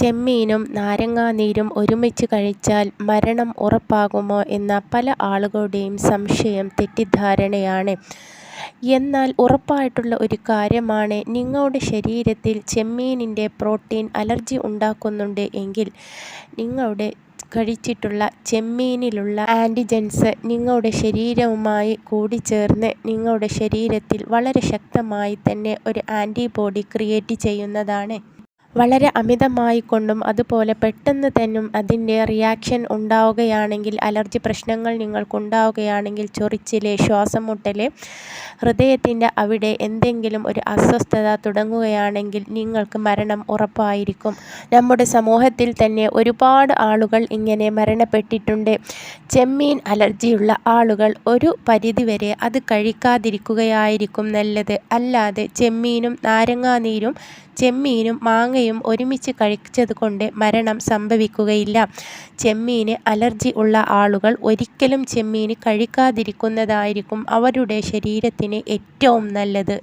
ചെമ്മീനും നാരങ്ങാനീരും ഒരുമിച്ച് കഴിച്ചാൽ മരണം ഉറപ്പാകുമോ എന്ന പല ആളുകളുടെയും സംശയം തെറ്റിദ്ധാരണയാണ്. എന്നാൽ ഉറപ്പായിട്ടുള്ള ഒരു കാര്യമാണ് നിങ്ങളുടെ ശരീരത്തിൽ ചെമ്മീനിന്റെ പ്രോട്ടീൻ അലർജി ഉണ്ടാക്കുന്നുണ്ട് എങ്കിൽ നിങ്ങളുടെ കഴിച്ചിട്ടുള്ള ചെമ്മീനിലുള്ള ആന്റിജൻസ് നിങ്ങളുടെ ശരീരവുമായി കൂടിച്ചേർന്ന് നിങ്ങളുടെ ശരീരത്തിൽ വളരെ ശക്തമായി തന്നെ ഒരു ആന്റിബോഡി ക്രിയേറ്റ് ചെയ്യുന്നതാണ്. വളരെ അമിതമായി കൊണ്ടും അതുപോലെ പെട്ടെന്ന് തന്നെ അതിന്റെ റിയാക്ഷൻ ഉണ്ടാവുകയാണെങ്കിൽ അലർജി പ്രശ്നങ്ങൾ നിങ്ങൾക്കുണ്ടാവുകയാണെങ്കിൽ ചൊറിച്ചിൽ ശ്വാസം മുട്ടൽ ഹൃദയത്തിന്റെ അവിടെ എന്തെങ്കിലും ഒരു അസ്വസ്ഥത തുടങ്ങുകയാണെങ്കിൽ നിങ്ങൾക്ക് മരണം ഉറപ്പായിരിക്കും. നമ്മുടെ സമൂഹത്തിൽ തന്നെ ഒരുപാട് ആളുകൾ ഇങ്ങനെ മരണപ്പെട്ടിട്ടുണ്ട്. ചെമ്മീൻ അലർജിയുള്ള ആളുകൾ ഒരു പരിധിവരെ അത് കഴിക്കാതിരിക്കുകയായിരിക്കും നല്ലത്. അല്ലാതെ ചെമ്മീനും നാരങ്ങാനീരും ചെമ്മീനും മാങ്ങയും ഒരുമിച്ച് കഴിച്ചത് കൊണ്ട് മരണം സംഭവിക്കുകയില്ല. ചെമ്മീന് അലർജി ഉള്ള ആളുകൾ ഒരിക്കലും ചെമ്മീന് കഴിക്കാതിരിക്കുന്നതായിരിക്കും അവരുടെ ശരീരത്തിന് ഏറ്റവും നല്ലത്.